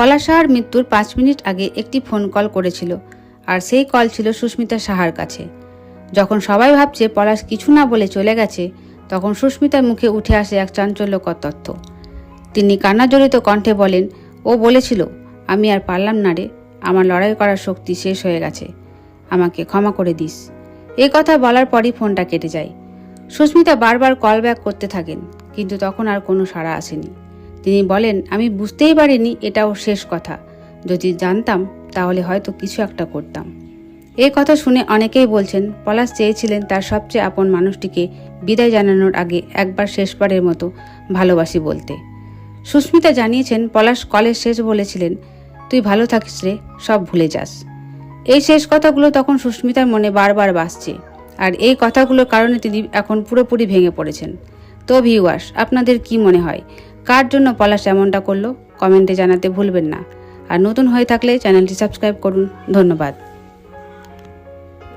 পলাশ সাহার মৃত্যুর পাঁচ মিনিট আগে একটি ফোন কল করেছিল, আর সেই কল ছিল সুস্মিতা সাহার কাছে। যখন সবাই ভাবছে পলাশ কিছু না বলে চলে গেছে, তখন সুস্মিতার মুখে উঠে আসে এক চাঞ্চল্যকর তথ্য। তিনি কান্নাজড়িত কণ্ঠে বলেন, ও বলেছিল, আমি আর পারলাম না রে, আমার লড়াই করার শক্তি শেষ হয়ে গেছে, আমাকে ক্ষমা করে দিস। এই কথা বলার পরই ফোনটা কেটে যায়। সুস্মিতা বারবার কল ব্যাক করতে থাকেন, কিন্তু তখন আর কোনো সাড়া আসেনি। তিনি বলেন, আমি বুঝতেই পারিনি এটাও শেষ কথা। যদি জানতাম, তাহলে হয়তো কিছু একটা করতাম। এই কথা শুনে অনেকেই বলছেন, পলাশ চেয়েছিলেন তার সবচেয়ে আপন মানুষটিকে বিদায় জানানোর আগে একবার শেষবারের মতো ভালোবাসি বলতে। সুস্মিতা জানিয়েছেন, পলাশ কলেজ শেষ বলেছিলেন, তুই ভালো থাকিস রে, সব ভুলে যাস। এই শেষ কথাগুলো তখন সুস্মিতার মনে বারবার বাসছে, আর এই কথাগুলোর কারণে তিনি এখন পুরোপুরি ভেঙে পড়েছেন। তো ভিউয়ার্স, আপনাদের কি মনে হয়? কার জন্য পলাশ এমনটা করল? কমেন্টে জানাতে ভুলবেন না। আর নতুন হয়ে থাকলে চ্যানেলটি সাবস্ক্রাইব করুন। ধন্যবাদ।